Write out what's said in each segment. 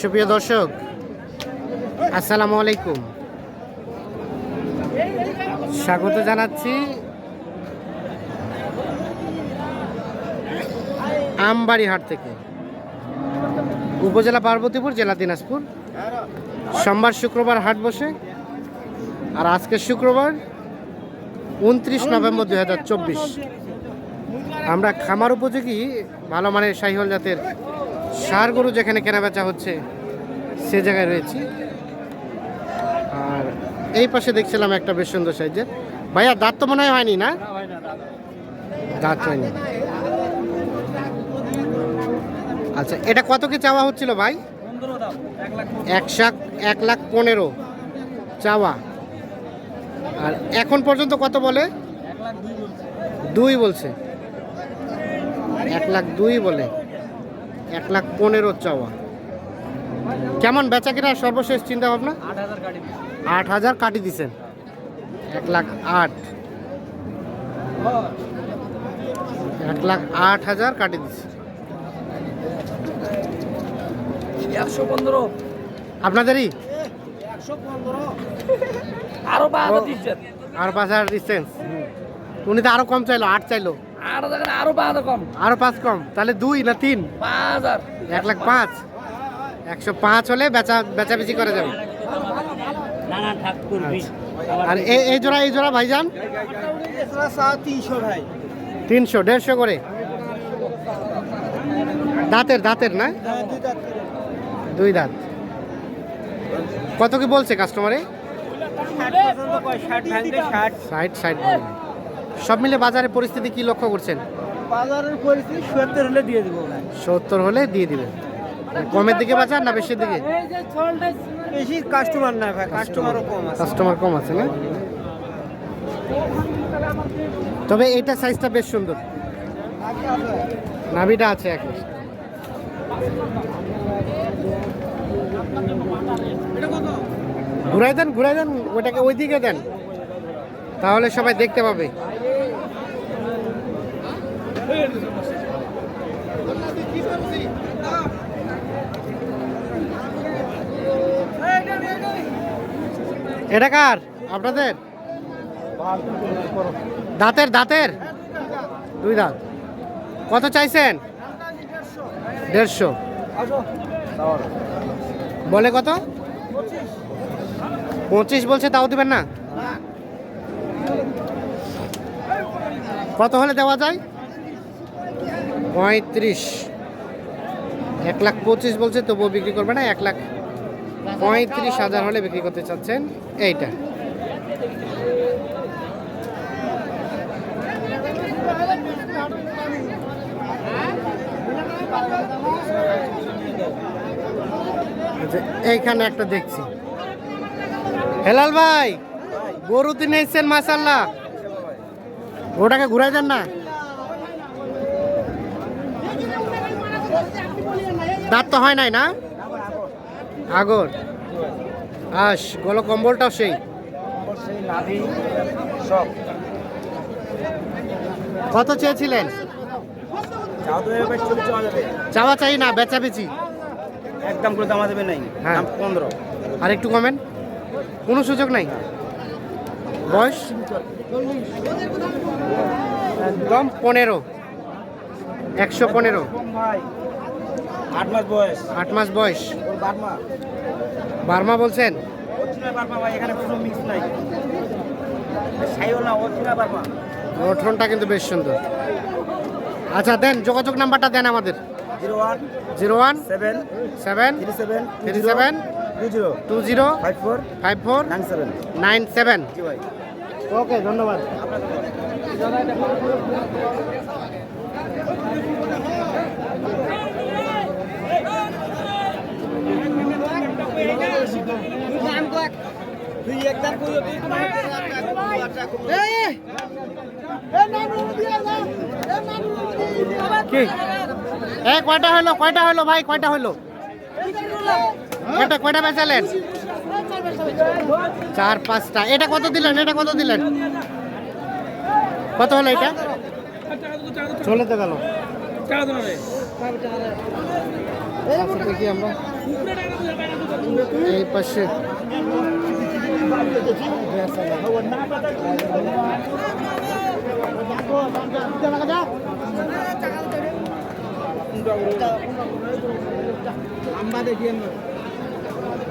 সুপ্রিয় দর্শক, আসসালামু আলাইকুম। স্বাগত জানাচ্ছি আমবাড়ি হাট থেকে। উপজেলা পার্বতীপুর, জেলা দিনাজপুর। সোমবার শুক্রবার হাট বসে। আর আজকে শুক্রবার উনত্রিশ নভেম্বর দু হাজার চব্বিশ। আমরা খামার উপযোগী, ভালো মানের শাহিহল জাতের সার গরু যেখানে কেনাবেচা হচ্ছে সে জায়গায় রয়েছি। আর এই পাশে দেখছিলাম একটা বেশ সুন্দর সাইজের। ভাইয়া দাঁত তো মনে হয় হয়নি না? দাঁত হয়নি। আচ্ছা এটা কত কি চাওয়া হচ্ছিল ভাই? একশো এক লাখ পনেরো। চাওয়া। আর এখন পর্যন্ত কত বলে? দুই বলছে। এক লাখ দুই বলে। এক লাখ পনেরো চাওয়া। কেমন বেচা কিনা সর্বশেষ চিন্তা ভাবনা? আট হাজার কাটি দিছেন। এক লাখ আট। এক লাখ আট হাজার কাটি দিছে। একশো পনেরো। আপনাদেরই? আর পাঁচ হাজার ডিস্টেন্স উনি তো আরও কম চাইলো আট চাইলো। হাজার আরও পাঁচ হাজার কম। আরও পাঁচ কম। তাহলে দুই না তিন? পাঁচ হাজার এক লাখ পাঁচ। একশো পাঁচ হলে বেচা বেচাবেচি করা যাবে আর এই এই জোড়া এই জোড়া ভাইজান? তিনশো ভাই তিনশো দেড়শো করে। দাঁতের দাঁতের না? দুই দাঁত। কত কি বলছে কাস্টমারে ষাট ভাঙবে ষাট ষাট। ষাট সব মিলে বাজারের পরিস্থিতি কি লক্ষ্য করছেন? বাজারের পরিস্থিতি সত্তর হলে দিয়ে দেবো সত্তর হলে দিয়ে দিবেন কমের দিকে বাজার না বেশির দিকে? বেশি কাস্টমার না ভাই কাস্টমারও কম আছে। কাস্টমার কম আছে না? তবে এইটা সাইজটা বেশ সুন্দর। নাভিটা আছে এখন ঘুরাই দেন ঘুরাই দেন ওটাকে ওই দিকে দেন। তাহলে সবাই দেখতে পাবে। এটা কার? আপনাদের? দাঁতের দাঁতের? দুই দাঁত। কত চাইছেন? দেড়শো। বলে কত? পঁচিশ। বলছে, তাও দেবেন না? কত হলে দেওয়া যায়? পঁয়ত্রিশ। এক লাখ পঁচিশ বলছে তবুও বিক্রি করবে না এক লাখ পঁয়ত্রিশ হাজার হলে বিক্রি করতে চাচ্ছেন এইটা। আচ্ছা, এইখানে একটা দেখছি। হেলাল ভাই গরু তিনি এসছেন মাসাল্লাহ ওটাকে ঘুরাই দেন না? দাঁত তো হয় নাই না? আগর। আস গলো কম্বলটাও সেই। সব। কত চেয়েছিলেন? চাওয়া চাই না বেচা বেচি? একদম করে দামা দেবে নাই। হ্যাঁ। পনেরো। আর একটু কমেন। কোনো সুযোগ নাই? বয়স? একদম পনেরো। একশো পনেরো। ভাই। আট মাস বয়স। আট মাস বয়স। বার্মা বার্মা বলছেন? অরিজিনাল বার্মা ভাই এখানে কোনো মিক্স নাই। সাইও না অরিজিনাল বার্মা গঠনটা কিন্তু বেশ সুন্দর। আচ্ছা দেন যোগাযোগ নাম্বারটা দেন আমাদের। Zero one zero one seven seven three seven three seven two zero two zero five four five four nine seven. Nine seven. Okay ধন্যবাদ। কি? কয়টা হলো কয়টা হলো ভাই? কয়টা হলো কয়টা কয়টা বেচালেন চার, পাঁচটা। এটা কত দিলেন? এটা কত দিলেন? কত হলো এটা? চলে তো গেল। দেখি আমরা এই পাশে।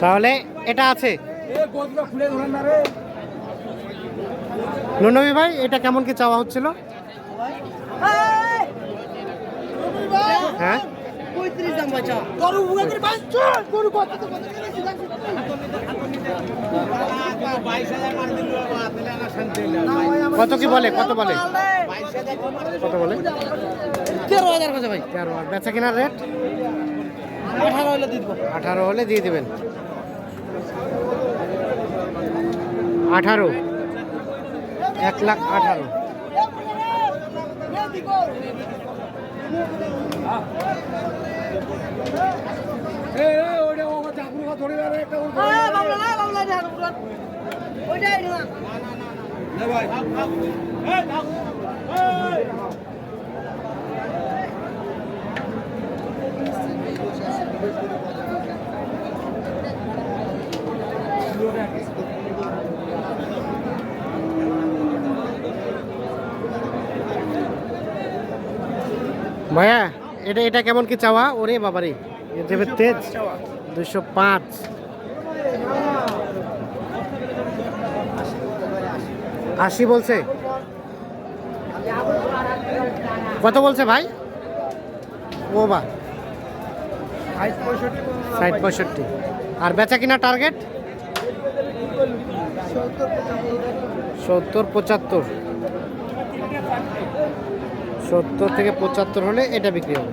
তাহলে এটা আছে। নুনবী ভাই এটা কেমন কি চাওয়া হচ্ছিল? হ্যাঁ? পঁয়ত্রিশ দাম বাচ্চা কত কি বলে কত বলে কত বলে তেরো হাজার কথা ভাই তেরো আর বেচা কেনার রেট আঠারো হলে দিয়ে আঠারো হলে দিয়ে দিবেন আঠারো এক লাখ আঠারো ভাইয়া এটা এটা কেমন কি চাওয়া? ওরে বাবারে এর তেজ। দুশো পাঁচ। আশি বলছে। কত বলছে ভাই? ও বা। ষাট পঁয়ষট্টি। আর বেচা কিনা টার্গেট সত্তর পঁচাত্তর। সত্তর থেকে পঁচাত্তর হলে এটা বিক্রি হবে।